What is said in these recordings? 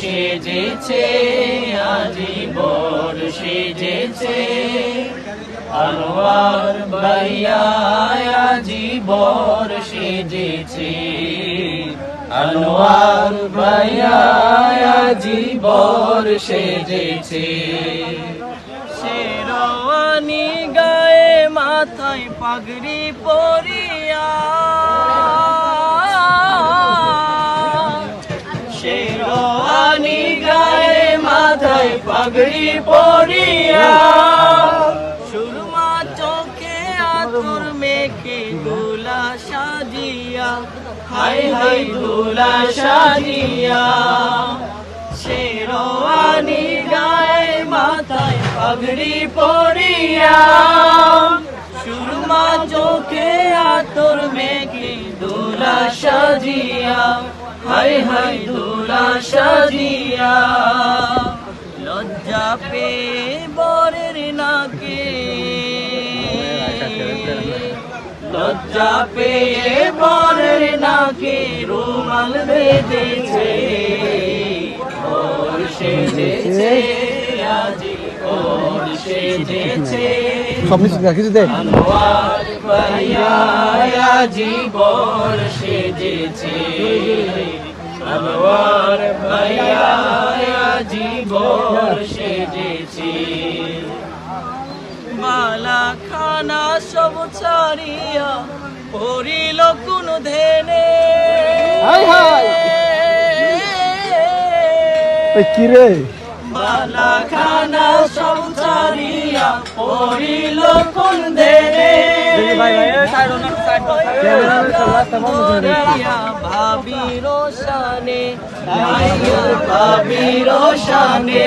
সেজেছে, আজি বর সেজেছে। আনোয়ার ভাইয়া আজি বর সেজেছে। আনোয়ার ভাইয়া আজি বর সেজেছে। শেরওয়ানি গায়ে মাথায় পাগড়ি পরিয়া পাগড়ি পরিয়া। সুরমা চোখে আতুর মেখে দুলা সাজিয়া। হাই হাই, দুলা সাজিয়া। শেরওয়ানি গায়ে মাথায় পাগড়ি পরিয়া। সুরমা চোখে আতর মেঘে দোলা সাজিয়া। হাই হাই, দোলা সাজিয়া। পে বরের নাকে। লজ্জা পেয়ে বরের নাকে রুমাল বেঁধেছে। ওর সেজেছে আজি ওর সেজেছে। আনোয়ার ভাইয়া আজি বর সেজেছে। আনোয়ার ভাইয়া আজি বর সেজেছে। মালা খানা সব ছাড়িয়া পড়িল কোন ধেনে হাই হাই। এই কি রে? মালা খানা সব ছাড়িয়া পড়িল কোন ধেনে ভাবি রোশানে ভাবি রোশানে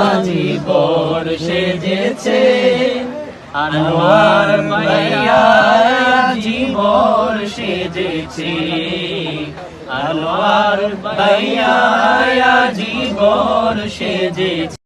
আজি বর সেজেছে আনোয়ার মাইয়া জীবর সেজেছে। আনোয়ার মাইয়া জীবর সেজেছে।